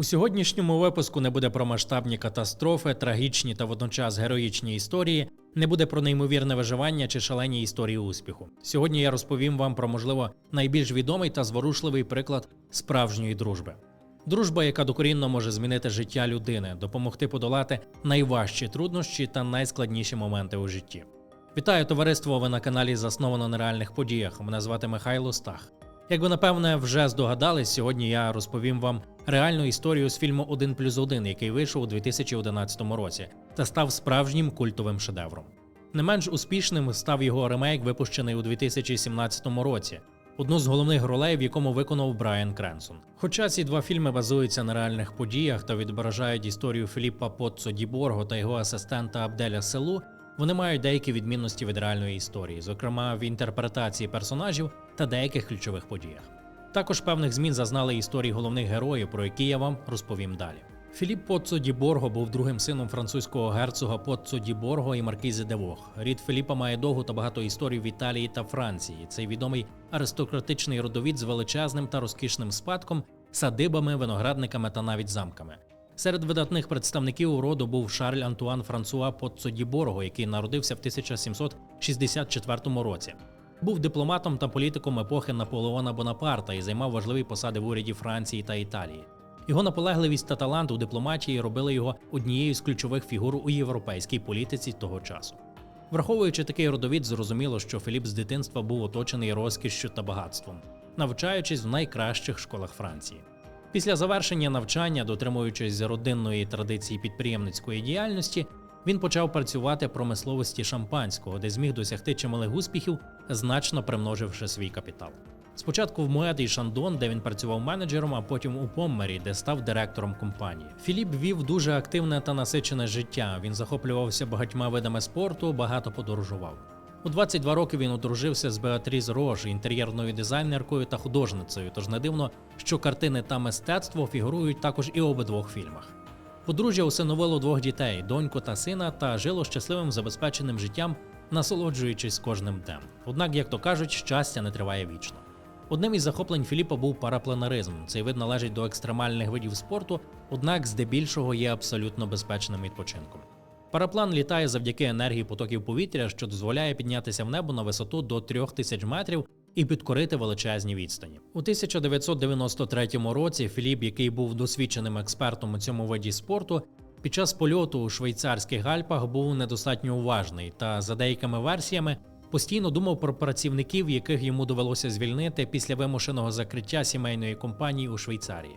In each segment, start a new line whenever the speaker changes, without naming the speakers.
У сьогоднішньому випуску не буде про масштабні катастрофи, трагічні та водночас героїчні історії, не буде про неймовірне виживання чи шалені історії успіху. Сьогодні я розповім вам про, можливо, найбільш відомий та зворушливий приклад справжньої дружби. Дружба, яка докорінно може змінити життя людини, допомогти подолати найважчі труднощі та найскладніші моменти у житті. Вітаю товариство! Ви на каналі Засновано на реальних подіях. Мене звати Михайло Стах. Як ви напевне вже здогадались, сьогодні я розповім вам реальну історію з фільму «1 плюс 1», який вийшов у 2011 році та став справжнім культовим шедевром. Не менш успішним став його ремейк, випущений у 2017 році. Одну з головних ролей, в якому виконав Брайан Кренсон. Хоча ці два фільми базуються на реальних подіях та відображають історію Філіппа Потцо Діборго та його асистента Абделя Селу, вони мають деякі відмінності від реальної історії, зокрема в інтерпретації персонажів та деяких ключових подіях. Також певних змін зазнали історії головних героїв, про які я вам розповім далі. Філіп Поццо ді Борго був другим сином французького герцога Поццо ді Борго і маркізи де Вог. Рід Філіпа має довгу та багато історій в Італії та Франції. Цей відомий аристократичний родовід з величезним та розкішним спадком, садибами, виноградниками та навіть замками. Серед видатних представників роду був Шарль Антуан Франсуа Поццо ді Борго, який народився в 1764 році. Був дипломатом та політиком епохи Наполеона Бонапарта і займав важливі посади в уряді Франції та Італії. Його наполегливість та талант у дипломатії робили його однією з ключових фігур у європейській політиці того часу. Враховуючи такий родовід, зрозуміло, що Філіп з дитинства був оточений розкішшю та багатством, навчаючись в найкращих школах Франції. Після завершення навчання, дотримуючись родинної традиції підприємницької діяльності, він почав працювати в промисловості шампанського, де зміг досягти чималих успіхів, значно примноживши свій капітал. Спочатку в Моет і Шандон, де він працював менеджером, а потім у Поммері, де став директором компанії. Філіп вів дуже активне та насичене життя. Він захоплювався багатьма видами спорту, багато подорожував. У 22 роки він одружився з Беатріс Рож, інтер'єрною дизайнеркою та художницею. Тож не дивно, що картини та мистецтво фігурують також і у обидвох фільмах. Подружжя усиновило двох дітей доньку та сина, та жило щасливим забезпеченим життям, насолоджуючись кожним днем. Однак, як то кажуть, щастя не триває вічно. Одним із захоплень Філіпа був парапланеризм. Цей вид належить до екстремальних видів спорту, однак здебільшого є абсолютно безпечним відпочинком. Параплан літає завдяки енергії потоків повітря, що дозволяє піднятися в небо на висоту до 3000 метрів і підкорити величезні відстані. У 1993 році Філіп, який був досвідченим експертом у цьому виді спорту, під час польоту у швейцарських Альпах був недостатньо уважний та, за деякими версіями, постійно думав про працівників, яких йому довелося звільнити після вимушеного закриття сімейної компанії у Швейцарії.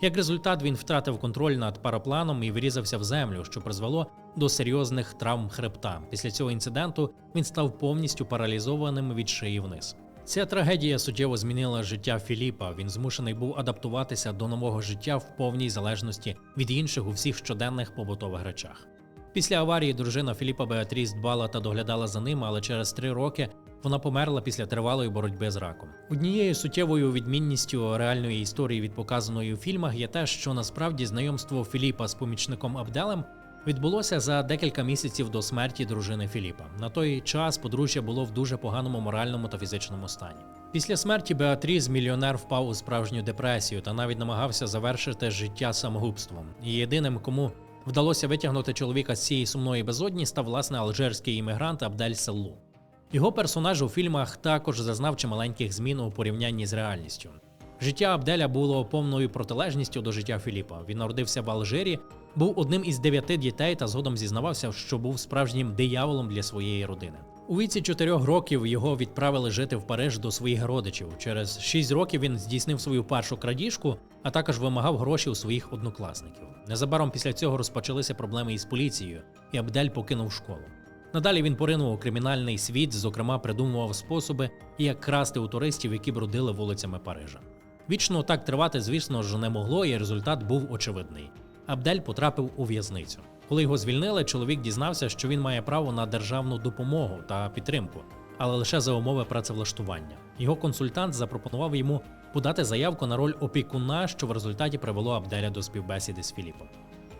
Як результат, він втратив контроль над парапланом і врізався в землю, що призвело до серйозних травм хребта. Після цього інциденту він став повністю паралізованим від шиї вниз. Ця трагедія суттєво змінила життя Філіпа. Він змушений був адаптуватися до нового життя в повній залежності від інших у всіх щоденних побутових речах. Після аварії дружина Філіпа Беатріс дбала та доглядала за ним, але через три роки вона померла після тривалої боротьби з раком. Однією суттєвою відмінністю реальної історії від показаної у фільмах є те, що насправді знайомство Філіпа з помічником Абделем відбулося за декілька місяців до смерті дружини Філіпа. На той час подружжя було в дуже поганому моральному та фізичному стані. Після смерті Беатріс мільйонер впав у справжню депресію та навіть намагався завершити життя самогубством. І єдиним, кому вдалося витягнути чоловіка з цієї сумної безодні, став власне алжирський іммігрант Абдель Селлу. Його персонаж у фільмах також зазнав чималеньких змін у порівнянні з реальністю. Життя Абделя було повною протилежністю до життя Філіпа. Він народився в Алжирі, був одним із дев'яти дітей та згодом зізнавався, що був справжнім дияволом для своєї родини. У віці чотирьох років його відправили жити в Париж до своїх родичів. Через шість років він здійснив свою першу крадіжку, а також вимагав гроші у своїх однокласників. Незабаром після цього розпочалися проблеми із поліцією, і Абдель покинув школу. Надалі він поринув у кримінальний світ, зокрема, придумував способи, як красти у туристів, які бродили вулицями Парижа. Вічно так тривати, звісно ж, не могло, і результат був очевидний. Абдель потрапив у в'язницю. Коли його звільнили, чоловік дізнався, що він має право на державну допомогу та підтримку, але лише за умови працевлаштування. Його консультант запропонував йому подати заявку на роль опікуна, що в результаті привело Абделя до співбесіди з Філіпом.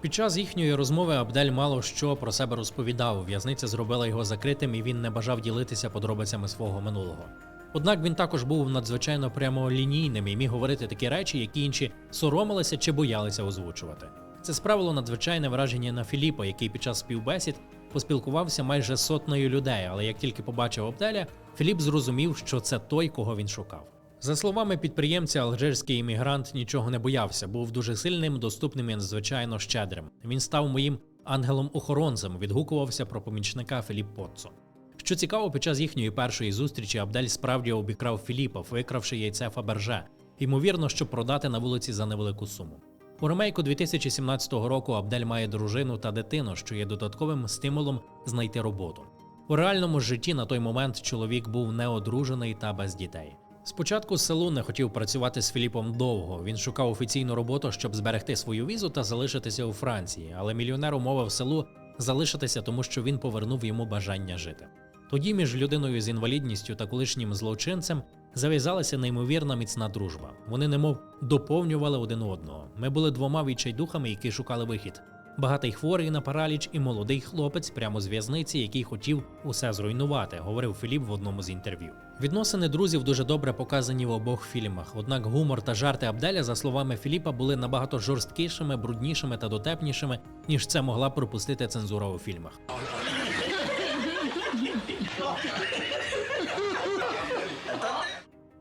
Під час їхньої розмови Абдель мало що про себе розповідав. В'язниця зробила його закритим, і він не бажав ділитися подробицями свого минулого. Однак він також був надзвичайно прямолінійним і міг говорити такі речі, які інші соромилися чи боялися озвучувати. Це справило надзвичайне враження на Філіпа, який під час співбесід поспілкувався майже сотнею людей, але як тільки побачив Абделя, Філіп зрозумів, що це той, кого він шукав. За словами підприємця, алжирський іммігрант нічого не боявся, був дуже сильним, доступним і надзвичайно щедрим. Він став моїм ангелом-охоронцем, відгукувався про помічника Філіп Потцо. Що цікаво, під час їхньої першої зустрічі Абдель справді обікрав Філіпа, викравши яйце Фаберже, ймовірно, щоб продати на вулиці за невелику суму. У ремейку 2017 року Абдель має дружину та дитину, що є додатковим стимулом знайти роботу. У реальному житті на той момент чоловік був неодружений та без дітей. Спочатку селу не хотів працювати з Філіпом довго. Він шукав офіційну роботу, щоб зберегти свою візу та залишитися у Франції, але мільйонер умовив селу залишитися, тому що він повернув йому бажання жити. Тоді між людиною з інвалідністю та колишнім злочинцем зав'язалася неймовірна міцна дружба. Вони немов доповнювали один одного. Ми були двома відчайдухами, які шукали вихід. Багатий хворий на параліч і молодий хлопець прямо з в'язниці, який хотів усе зруйнувати, говорив Філіп в одному з інтерв'ю. Відносини друзів дуже добре показані в обох фільмах. Однак гумор та жарти Абделя, за словами Філіпа, були набагато жорсткішими, бруднішими та дотепнішими, ніж це могла пропустити цензура у фільмах.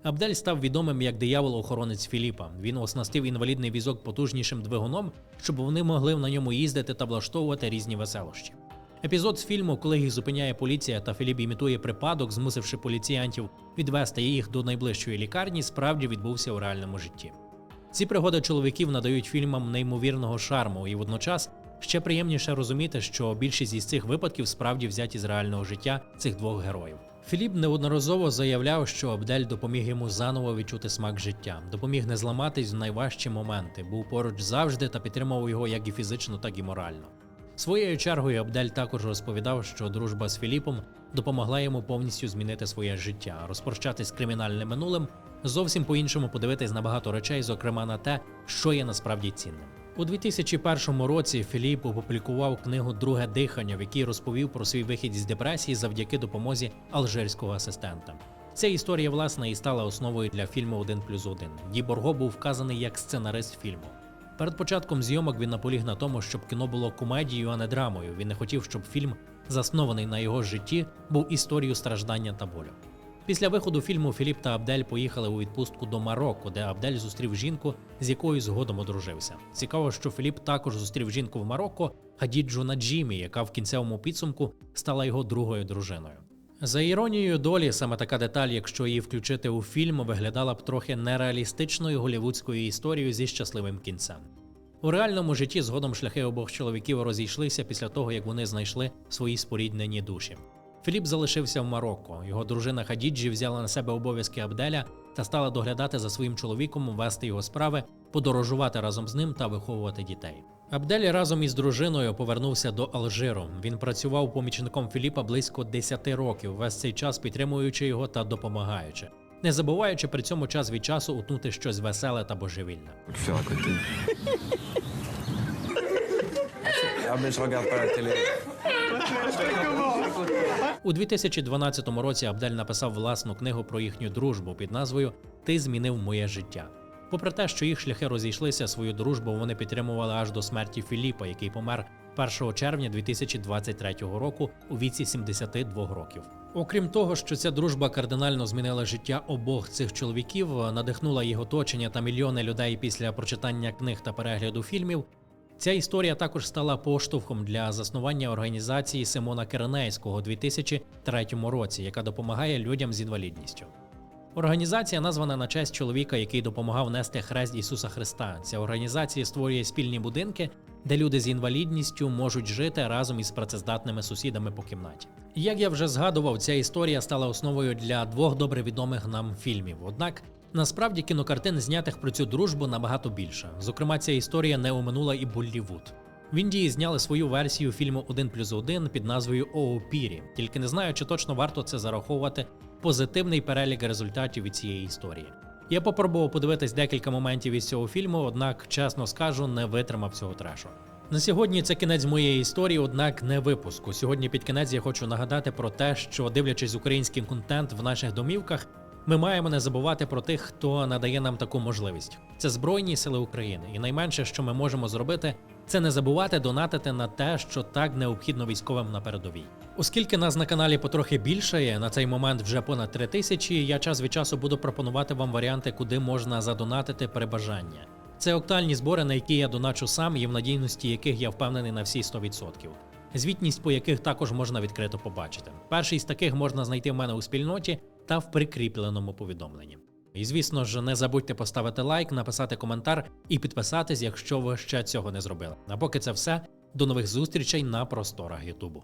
Абдель став відомим як диявол-охоронець Філіпа. Він оснастив інвалідний візок потужнішим двигуном, щоб вони могли на ньому їздити та влаштовувати різні веселощі. Епізод з фільму, коли їх зупиняє поліція та Філіп імітує припадок, змусивши поліціянтів відвести їх до найближчої лікарні, справді відбувся у реальному житті. Ці пригоди чоловіків надають фільмам неймовірного шарму, і водночас ще приємніше розуміти, що більшість із цих випадків справді взяті з реального життя цих двох героїв. Філіп неодноразово заявляв, що Абдель допоміг йому заново відчути смак життя, допоміг не зламатись в найважчі моменти, був поруч завжди та підтримував його як і фізично, так і морально. Своєю чергою Абдель також розповідав, що дружба з Філіпом допомогла йому повністю змінити своє життя, розпрощатись з кримінальним минулим, зовсім по-іншому подивитись на багато речей, зокрема на те, що є насправді цінним. У 2001 році Філіп опублікував книгу Друге дихання, в якій розповів про свій вихід з депресії завдяки допомозі алжирського асистента. Ця історія, власне, і стала основою для фільму «Один плюс один». Ді Борго був вказаний як сценарист фільму. Перед початком зйомок він наполіг на тому, щоб кіно було комедією, а не драмою. Він не хотів, щоб фільм, заснований на його житті, був історією страждання та болю. Після виходу фільму Філіп та Абдель поїхали у відпустку до Марокко, де Абдель зустрів жінку, з якою згодом одружився. Цікаво, що Філіп також зустрів жінку в Марокко Хадіджу Наджімі, яка в кінцевому підсумку стала його другою дружиною. За іронією долі, саме така деталь, якщо її включити у фільм, виглядала б трохи нереалістичною голівудською історією зі щасливим кінцем. У реальному житті згодом шляхи обох чоловіків розійшлися після того, як вони знайшли свої споріднені душі. Філіп залишився в Марокко. Його дружина Хадіджі взяла на себе обов'язки Абделя та стала доглядати за своїм чоловіком, вести його справи, подорожувати разом з ним та виховувати дітей. Абдель разом із дружиною повернувся до Алжиру. Він працював помічником Філіпа близько 10 років, весь цей час підтримуючи його та допомагаючи, не забуваючи при цьому час від часу утнути щось веселе та божевільне. У 2012 році Абдель написав власну книгу про їхню дружбу під назвою Ти змінив моє життя. Попри те, що їх шляхи розійшлися, свою дружбу вони підтримували аж до смерті Філіпа, який помер 1 червня 2023 року у віці 72 років. Окрім того, що ця дружба кардинально змінила життя обох цих чоловіків, надихнула їх оточення та мільйони людей після прочитання книг та перегляду фільмів. Ця історія також стала поштовхом для заснування організації Симона Киренейського у 2003 році, яка допомагає людям з інвалідністю. Організація названа на честь чоловіка, який допомагав нести хрест Ісуса Христа. Ця організація створює спільні будинки, де люди з інвалідністю можуть жити разом із працездатними сусідами по кімнаті. Як я вже згадував, ця історія стала основою для двох добре відомих нам фільмів. Однак насправді кінокартин, знятих про цю дружбу, набагато більше. Зокрема, ця історія не оминула і Боллівуд. В Індії зняли свою версію фільму «1 плюс 1» під назвою Оопірі. Тільки не знаю, чи точно варто це зараховувати позитивний перелік результатів від цієї історії. Я попробував подивитись декілька моментів із цього фільму, однак, чесно скажу, не витримав цього трешу. На сьогодні це кінець моєї історії, однак не випуску. Сьогодні під кінець я хочу нагадати про те, що дивлячись український контент в наших домівках, Ми маємо не забувати про тих, хто надає нам таку можливість. Це Збройні сили України, і найменше, що ми можемо зробити, це не забувати донатити на те, що так необхідно військовим на передовій. Оскільки нас на каналі потрохи більшає, на цей момент вже понад три тисячі, я час від часу буду пропонувати вам варіанти, куди можна задонатити при бажанні. Це актуальні збори, на які я доначу сам і в надійності яких я впевнений на всі 100%. Звітність по яких також можна відкрито побачити. Перший з таких можна знайти в мене у спільноті та в прикріпленому повідомленні. І звісно ж, не забудьте поставити лайк, написати коментар і підписатись, якщо ви ще цього не зробили. А поки це все, до нових зустрічей на просторах Ютубу.